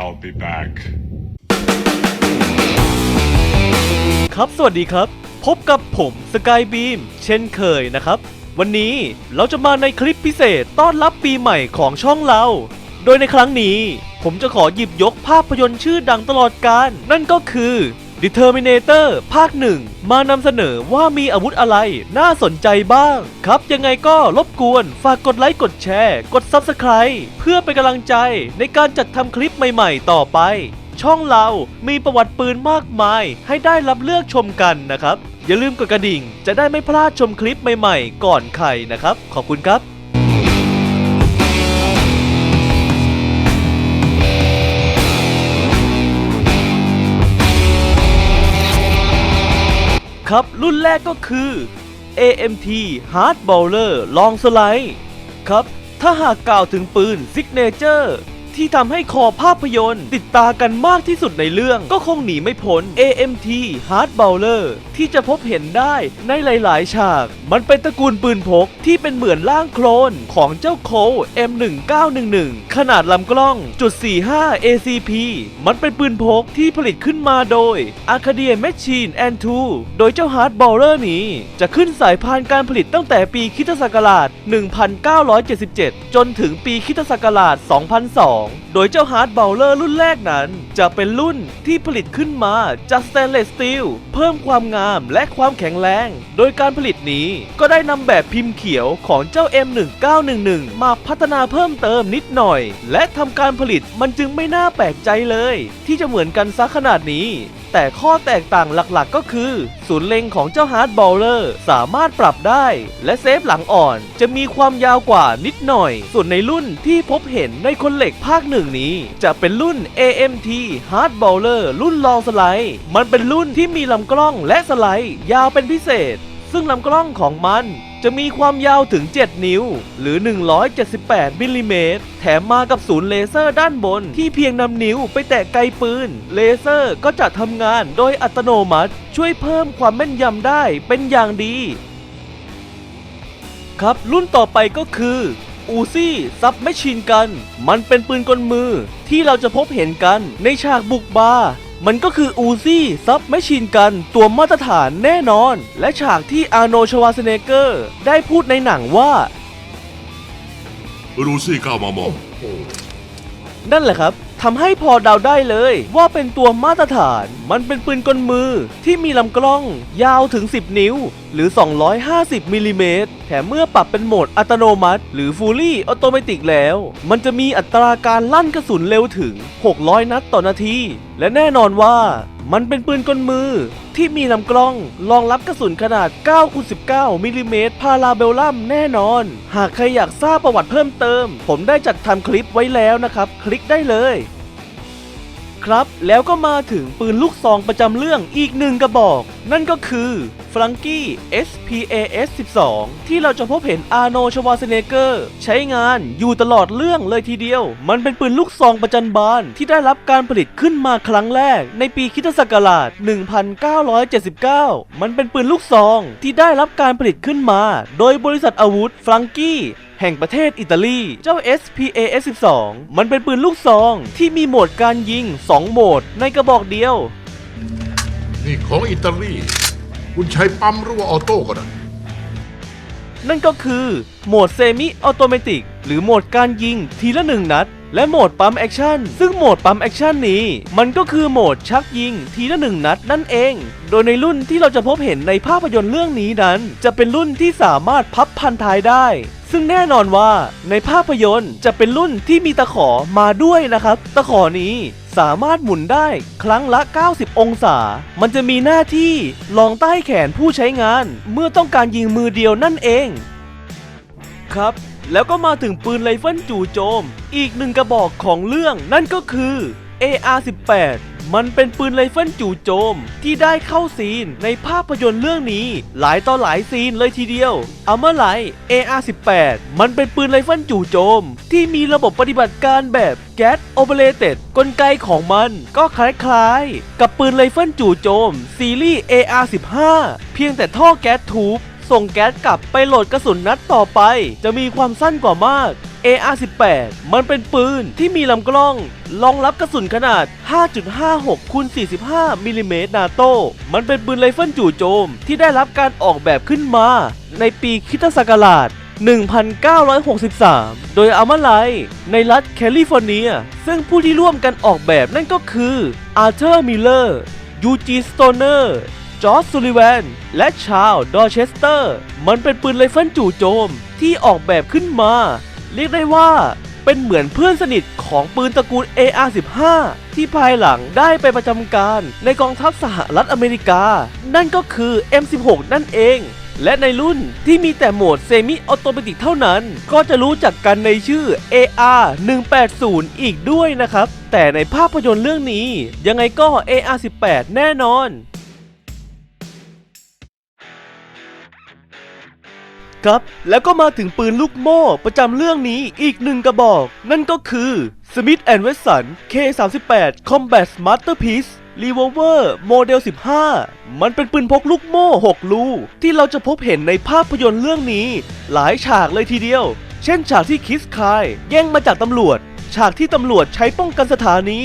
I'll be back. ครับ สวัสดีครับ พบกับผมสกายบีมเช่นเคยนะครับ วันนี้เราจะมาในคลิปพิเศษต้อนรับปีใหม่ของช่องเรา โดยในครั้งนี้ ผมจะขอหยิบยกภาพยนตร์ชื่อดังตลอดกาลนั่นก็คือ Determinator ภาคหนึ่งมานำเสนอว่ามีอาวุธอะไรน่าสนใจบ้าง ครับยังไงก็รบกวน ฝากกดไลค์กดแชร์ กด Subscribe เพื่อเป็นกำลังใจในการจัดทำคลิปใหม่ๆ ต่อไป ช่องเรามีประวัติปืนมากมาย ให้ได้รับเลือกชมกันนะครับ อย่าลืมกดกระดิ่ง จะได้ไม่พลาดชมคลิปใหม่ๆ ก่อนใครนะครับ ขอบคุณครับ ครับ รุ่นแรกก็คือ AMT Hard Bowler Long Slide ครับ ถ้าหากกล่าวถึงปืน Signature ที่ทำให้คอภาพยนตร์ ติดตากันมากที่สุดในเรื่องก็คงหนีไม่พ้น AMT Hard Bowler ที่จะพบเห็นได้ในหลาย ๆ ฉาก มันเป็นตระกูลปืนพกที่เป็นเหมือนร่างโคลนของเจ้าโค M1911 ขนาดลำกล้องจุด45 ACP มันเป็นปืนพกที่ผลิตขึ้นมาโดย Arcadia Machine and Tool โดยเจ้า Hard Bowler นี้จะขึ้นสายพานการผลิตตั้งแต่ปีคิศักราช 1977 จนถึงปีคิศักราช 2002โดยเจ้าฮาร์ดเบลเลอร์รุ่นแรกนั้น จะเป็นรุ่นที่ผลิตขึ้นมาจากสแตนเลสสตีลเพิ่มความงามและความแข็งแรง โดยการผลิตนี้ก็ได้นำแบบพิมพ์เขียวของเจ้า M1911 มาพัฒนาเพิ่มเติมนิดหน่อย และทำการผลิตมันจึงไม่น่าแปลกใจเลย ที่จะเหมือนกันซะขนาดนี้ แต่ข้อแตกต่างหลักๆก็คือ ศูนย์เล็งของเจ้าฮาร์ดบอลเลอร์สามารถปรับได้ และเซฟหลังอ่อนจะมีความยาวกว่านิดหน่อย ส่วนในรุ่นที่พบเห็นในคนเหล็กภาคหนึ่งนี้ จะเป็นรุ่น AMT Hard Bowler รุ่นลองสไลด์ มันเป็นรุ่นที่มีลำกล้องและสไลด์ ยาวเป็นพิเศษ ซึ่งลำกล้องของมัน จะมีความยาวถึง 7 นิ้ว หรือ 178มิลลิเมตร แถมมากับศูนย์เลเซอร์ด้านบน ที่เพียงนำนิ้วไปแตะไกลปืน เลเซอร์ก็จะทำงานโดยอัตโนมัติ ช่วยเพิ่มความแม่นยำได้เป็นอย่างดี ครับรุ่นต่อไปก็คืออูซี่ซับแมชชีนกัน มันเป็นปืนกลมือที่เราจะพบเห็นกันในฉากบุกบาร์ มันก็คืออูซี่ซับแมชชีนกันตัวมาตรฐานแน่นอน และฉากที่อาร์โนชวาสเนเกอร์ ได้พูดในหนังว่า รูซี่ก้าวมามอง นั่นแหละครับทำให้พอเดาได้เลยว่าเป็นตัวมาตรฐาน มันเป็นปืนกลมือที่มีลำกล้องยาวถึง 10 นิ้ว หรือ 250มิลลิเมตรแถมเมื่อปรับเป็นโหมดอัตโนมัติ หรือ Fully Automatic แล้ว มันจะมีอัตราการลั่นกระสุนเร็วถึง 600 นัดต่อนาที และแน่นอนว่ามันเป็นปืนกลมือที่มีลำกล้องรองรับกระสุนขนาด 9 19 มิลลิเมตรพาราเบลลัมแน่นอน หากใครอยากทราบประวัติเพิ่มเติม ผมได้จัดทำคลิปไว้แล้วนะครับ คลิกได้เลย ครับ แล้วก็มาถึงปืนลูกซองประจำเรื่องอีกหนึ่งกระบอก นั่นก็คือฟลังกี้ SPAS 12 ที่เราจะพบเห็นอาโนชวาเซเนเกอร์ ใช้งานอยู่ตลอดเรื่องเลยทีเดียว มันเป็นปืนลูกซองประจันบานที่ได้รับการผลิตขึ้นมาครั้งแรก ในปีคิศักราช 1979 มันเป็นปืนลูกซองที่ได้รับการผลิตขึ้นมา โดยบริษัทอาวุธฟลังกี้ แห่งประเทศอิตาลี เจ้า SPAS 12 มันเป็นปืนลูกซองที่มีโหมดการยิง 2 โหมดในกระบอกเดียว นี่ของอิตาลี คุณใช้ปั๊มหรือว่าออโต้ก็ได้นั่นก็คือโหมดเซมิออโตเมติกหรือโหมดการยิงทีละหนึ่งนัด และโหมดปั๊มแอคชั่นซึ่งโหมดปั๊มแอคชั่นนี้ มันก็คือโหมดชักยิงทีละหนึ่งนัดนั่นเอง โดยในรุ่นที่เราจะพบเห็นในภาพยนตร์เรื่องนี้นั้น จะเป็นรุ่นที่สามารถพับพันท้ายได้ ซึ่งแน่นอนว่าในภาพยนตร์จะเป็นรุ่นที่มีตะขอมาด้วยนะครับ ตะขอนี้สามารถหมุนได้ครั้งละ 90 องศา มันจะมีหน้าที่รองใต้แขนผู้ใช้งาน เมื่อต้องการยิงมือเดียวนั่นเอง ครับ แล้วก็มาถึงปืนไรเฟิลจู่โจม อีกหนึ่งกระบอกของเรื่องนั่นก็คือ AR-18 มันเป็นปืนไรเฟิลจู่โจม ที่ได้เข้าซีนในภาพยนตร์เรื่องนี้ หลายต่อหลายซีนเลยทีเดียวเอาเมื่อไหร่ AR-18 มันเป็นปืนไรเฟิลจู่โจม ที่มีระบบปฏิบัติการแบบแก๊สโอเปเรเต็ดกลไกของมันก็คล้ายๆ กับปืนไรเฟิลจู่โจม ซีรีส์ AR-15 เพียงแต่ท่อแก๊สทูบส่งแก๊สกลับไปโหลดกระสุนนัดต่อไป จะมีความสั้นกว่ามาก AR-18 มันเป็นปืนที่มีลำกล้องรองรับกระสุนขนาด 5.56คูณ45มิลลิเมตรนาโต้มันเป็นปืนไรเฟิลจู่โจมที่ได้รับการออกแบบขึ้นมา ในปีคิตศักราช1963 โดยอามาไลในรัฐแคลิฟอร์เนีย ซึ่งผู้ที่ร่วมกันออกแบบนั่นก็คืออาร์เธอร์มิลเลอร์ยูจีสโตเนอร์จอร์จซูลิแวนและชาร์ลดอเชสเตอร์ มันเป็นปืนไรเฟิลจู่โจมที่ออกแบบขึ้นมา เรียกได้ว่าเป็นเหมือนเพื่อนสนิทของปืนตระกูล AR-15 ที่ภายหลังได้ไปประจำการในกองทัพสหรัฐอเมริกา นั่นก็คือ M16 นั่นเอง และในรุ่นที่มีแต่โหมดเซมิออโตเมติกเท่านั้น ก็จะรู้จักกันในชื่อ AR 180อีกด้วยนะครับ แต่ในภาพยนตร์เรื่องนี้ยังไงก็ AR 18แน่นอน ครับ แล้วก็มาถึงปืนลูกโม่ประจำเรื่องนี้อีกหนึ่งกระบอก นั่นก็คือ Smith Wesson K38 Combat Masterpiece Revolver โมเดล 15 มันเป็นปืนพกลูกโม่ 6 ลูกที่เราจะพบเห็นในภาพยนตร์เรื่องนี้ หลายฉากเลยทีเดียว เช่นฉากที่คิสคายแย่งมาจากตำรวจ ฉากที่ตำรวจใช้ป้องกันสถานี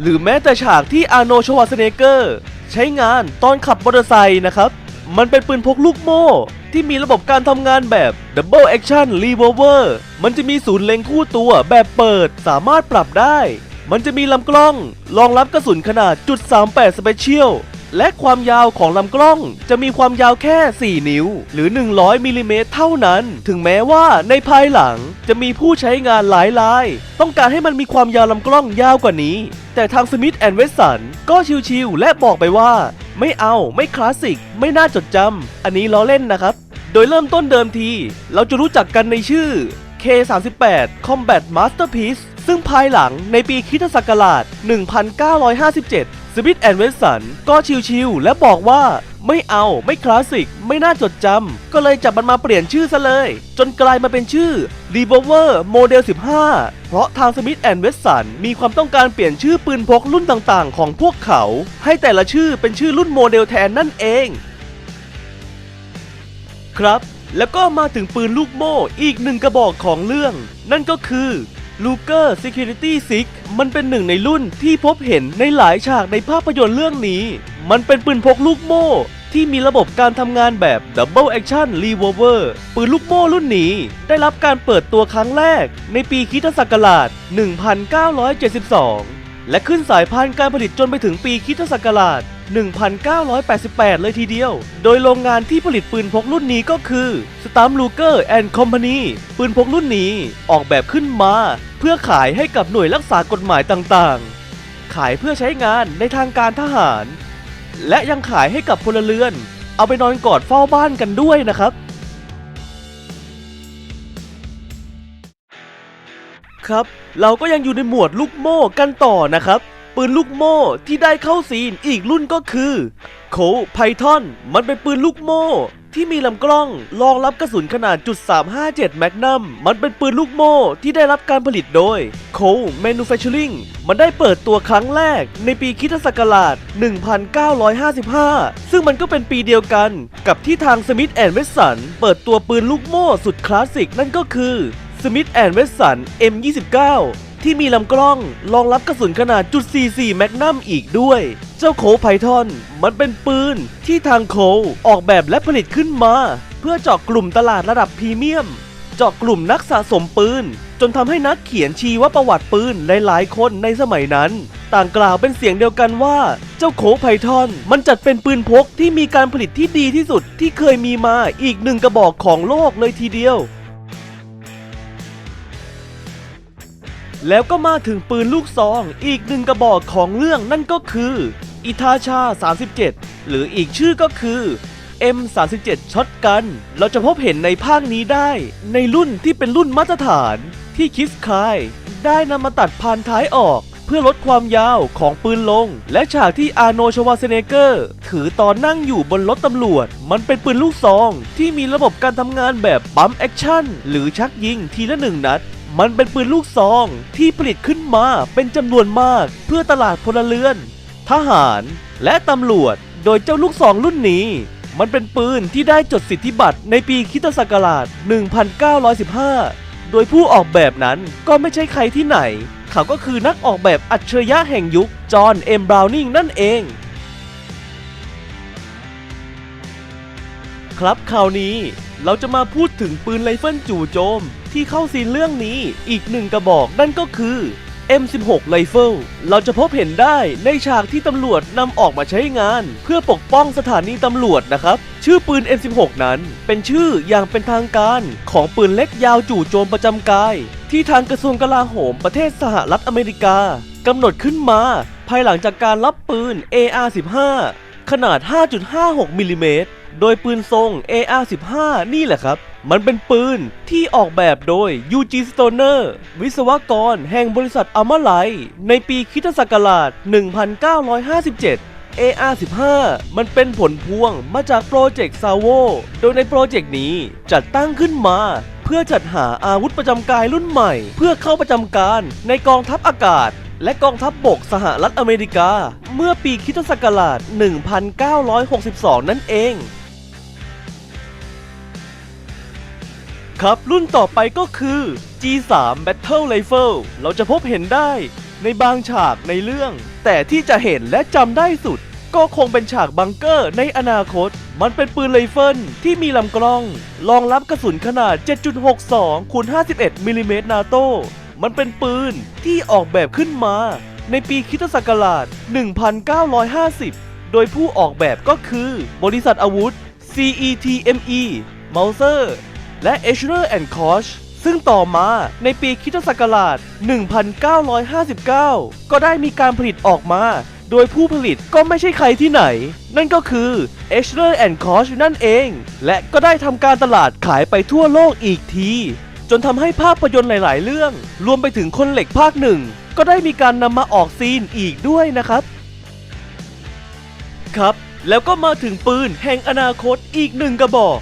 หรือแม้แต่ฉากที่อาโนชวาสเนเกอร์ ใช้งานตอนขับมอเตอร์ไซค์นะครับ มันเป็นปืนพกลูกโม่ ที่มีระบบการทำงานแบบ Double Action Revolver มันจะมีศูนย์เล็งคู่ตัวแบบเปิดสามารถปรับได้ มันจะมีลำกล้องรองรับกระสุนขนาดจุด38 Special และความยาวของลำกล้องจะมีความยาวแค่ 4 นิ้ว หรือ 100มิลลิเมตรเท่านั้น ถึงแม้ว่าในภายหลังจะมีผู้ใช้งานหลายราย ต้องการให้มันมีความยาวลำกล้องยาวกว่านี้ แต่ทางสมิธแอนด์เวสันก็ชิวๆและบอกไปว่า ไม่เอา ไม่คลาสสิก ไม่น่าจดจำ อันนี้ล้อเล่นนะครับ โดยเริ่มต้นเดิมที เราจะรู้จักกันในชื่อ K38 Combat Masterpiece ซึ่งภายหลังในปีคริสตศักราช 1957 สมิธแอนด์เวสันก็ชิวๆและบอกว่าไม่เอาไม่คลาสสิก ไม่น่าจดจำ ก็เลยจับมันมาเปลี่ยนชื่อซะเลย จนกลายมาเป็นชื่อ Revolver Model 15 เพราะทางสมิธแอนด์เวสันมีความต้องการเปลี่ยนชื่อปืนพกรุ่นต่างๆ ของพวกเขา ให้แต่ละชื่อเป็นชื่อรุ่นโมเดลแทนนั่นเอง ครับ แล้วก็มาถึงปืนลูกโม่อีกหนึ่งกระบอกของเรื่อง นั่นก็คือ Luger Security 6 มันเป็นหนึ่งในรุ่นที่พบเห็นในหลายฉากในภาพยนตร์เรื่องนี้ มันเป็นปืนพกลูกโม่ ที่มีระบบการทำงานแบบ Double Action Revolver ปืนลูกโม่รุ่นนี้ได้รับการเปิดตัวครั้งแรกในปีคริสตศักราช 1972 และขึ้นสายพานธุ์การผลิตจนไปถึงปีคริสตศักราช 1988 เลยทีเดียว โดยโรงงานที่ผลิตปืนพกรุ่นนี้ก็คือ Stam Luger and Company ปืนพกรุ่นนี้ออกแบบขึ้นมา เพื่อขายให้กับหน่วยรักษากฎหมายต่างๆ ขายเพื่อใช้งานในทางการทหาร และยังขายให้กับพลเรือน เอาไปนอนกอดเฝ้าบ้านกันด้วยนะครับครับ เราก็ยังอยู่ในหมวดลูกโม่กันต่อนะครับ ปืนลูกโม่ที่ได้เข้าซีนอีกรุ่นก็คือโคไพทอน มันเป็นปืนลูกโม่ที่มีลำกล้องรองรับกระสุนขนาดจุด357แมกนัม มันเป็นปืนลูกโม่ที่ได้รับการผลิตโดย c o Manufacturing มันได้เปิดตัวครั้งแรกในปีคริสตศักราช 1955 ซึ่งมันก็เป็นปีเดียวกันกับที่ทาง Smith Wesson เปิดตัวปืนลูกโม่สุดคลาสสิกนั่นก็คือ Smith Wesson M29 ที่มีลำกล้องรองรับกระสุนขนาดจุด44แมกนัมอีกด้วย เจ้าโคไพทอนมันเป็นปืนที่ทางโคออกแบบและผลิตขึ้นมา เพื่อเจาะกลุ่มตลาดระดับพรีเมียม เจาะกลุ่มนักสะสมปืน จนทำให้นักเขียนชีวประวัติปืนหลายๆ คนในสมัยนั้น ต่างกล่าวเป็นเสียงเดียวกันว่า เจ้าโคไพทอนมันจัดเป็นปืนพกที่มีการผลิตที่ดีที่สุดที่เคยมีมาอีกหนึ่งกระบอกของโลกเลยทีเดียว แล้วก็มาถึงปืนลูกซอง อีกหนึ่งกระบอกของเรื่องนั่นก็คือ อิทาชา 37 หรืออีกชื่อก็คือ M37 ช็อตกัน เราจะพบเห็นในภาคนี้ได้ ในรุ่นที่เป็นรุ่นมาตรฐาน ที่คิสคายได้นำมาตัดพานท้ายออกเพื่อลดความยาวของปืนลง และฉากที่อาโนชวาเซเนเกอร์ ถือตอนนั่งอยู่บนรถตำรวจ มันเป็นปืนลูกซอง ที่มีระบบการทำงานแบบปั๊มแอคชั่น หรือชักยิงทีละหนึ่งนัด มันเป็นปืนลูกซองที่ผลิตขึ้นมาเป็นจำนวนมากเพื่อตลาดพลเรือน ทหารและตำรวจ โดยเจ้าลูกซองรุ่นนี้ มันเป็นปืนที่ได้จดสิทธิบัตรในปีคริสตศักราช 1915 โดยผู้ออกแบบนั้นก็ไม่ใช่ใครที่ไหน เขาก็คือนักออกแบบอัจฉริยะแห่งยุค จอห์น เอ็ม บราวนิงนั่นเองครับคราวนี้เราจะมาพูดถึงปืนไรเฟิลจู่โจม ที่เข้าซีนเรื่องนี้อีกหนึ่งกระบอกนั่นก็คือ M16 ไรเฟิลเราจะพบเห็นได้ในฉากที่ตำรวจนำออกมาใช้งาน เพื่อปกป้องสถานีตำรวจนะครับ ชื่อปืน M16 นั้นเป็นชื่ออย่างเป็นทางการของปืนเล็กยาวจู่โจมประจำกาย ที่ทางกระทรวงกลาโหมประเทศสหรัฐอเมริกากำหนดขึ้นมา ภายหลังจากการรับปืน AR-15 ขนาด 5.56มิลลิเมตรโดยปืนทรง AR-15 นี่แหละครับ มันเป็นปืนที่ออกแบบโดย UG Stoner วิศวกรแห่งบริษัทอัลมาไลในปีคริสตศักราช 1957 AR-15 มันเป็นผลพวงมาจากโปรเจกต์ซาโวโดยในโปรเจกต์นี้จัดตั้งขึ้นมา เพื่อจัดหาอาวุธประจำกายรุ่นใหม่ เพื่อเข้าประจำการในกองทัพอากาศและกองทัพบบกสหรัฐอเมริกา เมื่อปีคริสตศักราช 1962 นั่นเอง ครับ รุ่นต่อไปก็คือ G3 Battle Rifle เราจะพบเห็นได้ในบางฉากในเรื่อง แต่ที่จะเห็นและจำได้สุด ก็คงเป็นฉากบังเกอร์ในอนาคต มันเป็นปืนไรเฟิลที่มีลำกล้องรองรับกระสุนขนาด 7.62คูณ51มิลลิเมตรนาโตมันเป็นปืนที่ออกแบบขึ้นมา ในปีคิตศักราช 1950 โดยผู้ออกแบบก็คือ บริษัทอาวุธ CETME Mauser และ e s c h e r and Koch ซึ่งต่อมาในปีคริสตศักราช 1959 ก็ได้มีการผลิตออกมา โดยผู้ผลิตก็ไม่ใช่ใครที่ไหน นั่นก็คือ e s c h e r and Koch นั่นเอง และก็ได้ทำการตลาดขายไปทั่วโลกอีกที จนทำให้ภาพยนตร์หลาย ๆ เรื่อง รวมไปถึงคนเหล็กภาคหนึ่ง ก็ได้มีการนำมาออกซีนอีกด้วยนะครับ ครับ แล้วก็มาถึงปืนแห่งอนาคตอีกหนึ่งกระบอก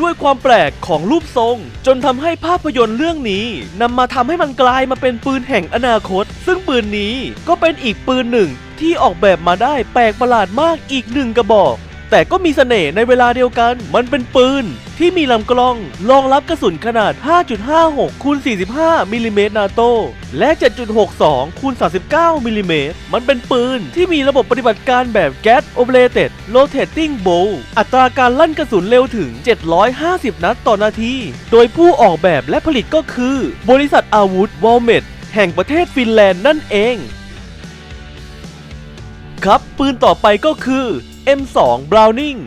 ด้วยความแปลกของรูปทรง จนทำให้ภาพยนตร์เรื่องนี้นำมาทำให้มันกลายมาเป็นปืนแห่งอนาคต ซึ่งปืนนี้ก็เป็นอีกปืนหนึ่งที่ออกแบบมาได้แปลกประหลาดมากอีกหนึ่งกระบอก แต่ก็มีเสน่ห์ในเวลาเดียวกัน มันเป็นปืน ที่มีลำกล้องรองรับกระสุนขนาด 5.56คูณ45มิลลิเมตรนาโตและ 7.62คูณ39มิลลิเมตรมันเป็นปืนที่มีระบบปฏิบัติการแบบ Gas Operated Rotating Bow อัตราการลั่นกระสุนเร็วถึง 750 นัดต่อนาที โดยผู้ออกแบบและผลิตก็คือ บริษัทอาวุธวอลเมดแห่งประเทศฟินแลนด์นั่นเอง ครับ ปืนต่อไปก็คือ M2 Browning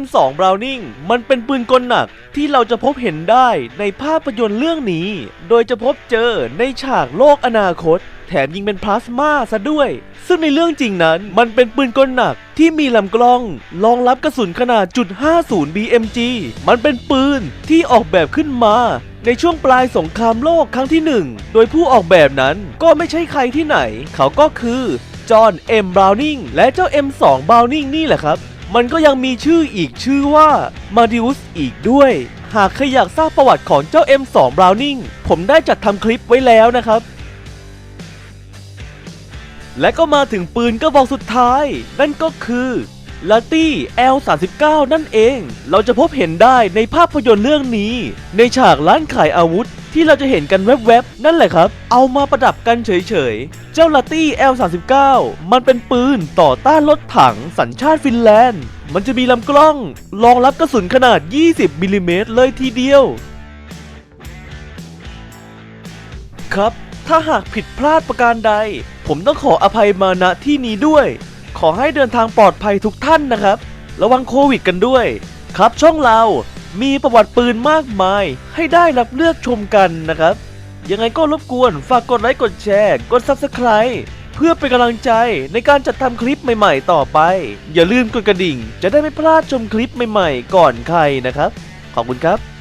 M2 Browning มันเป็นปืนกลหนักที่เราจะพบเห็นได้ในภาพยนตร์เรื่องนี้ โดยจะพบเจอในฉากโลกอนาคต แถมยิงเป็นพลาสมาซะด้วย ซึ่งในเรื่องจริงนั้นมันเป็นปืนกลหนักที่มีลำกล้องรองรับกระสุนขนาดจุด50 BMG มันเป็นปืนที่ออกแบบขึ้นมาในช่วงปลายสงครามโลกครั้งที่หนึ่ง โดยผู้ออกแบบนั้นก็ไม่ใช่ใครที่ไหน เขาก็คือ จอห์นเอ็มบราวนิงและเจ้า M2 บราวนิงนี่แหละครับ มันก็ยังมีชื่ออีกชื่อว่ามาดิอุสอีกด้วย หากใครอยากทราบประวัติของเจ้า M2 บราวนิงผมได้จัดทำคลิปไว้แล้วนะครับ และก็มาถึงปืนกระบอกสุดท้าย นั่นก็คือลาตี้ L39 นั่นเอง เราจะพบเห็นได้ในภาพยนตร์เรื่องนี้ ในฉากร้านขายอาวุธที่เราจะเห็นกันแวบๆ นั่นแหละครับ เอามาประดับกันเฉยๆ จ้าลาตี้ L39 มันเป็นปืนต่อต้านรถถังสัญชาติฟินแลนด์ มันจะมีลำกล้องรองรับกระสุนขนาด 20มิลลิเมตรเลยทีเดียว ครับ ถ้าหากผิดพลาดประการใด ผมต้องขออภัยมาณที่นี้ด้วย ขอให้เดินทางปลอดภัยทุกท่านนะครับ ระวังโควิดกันด้วย ครับช่องเรา มีประวัติปืนมากมายให้ได้รับเลือกชมกันนะครับ ยังไงก็รบกวนฝากกดไลค์กดแชร์ กด Subscribe เพื่อเป็นกำลังใจในการจัดทำคลิปใหม่ๆต่อไป อย่าลืมกดกระดิ่ง จะได้ไม่พลาดชมคลิปใหม่ๆ ก่อนใครนะครับ ขอบคุณครับ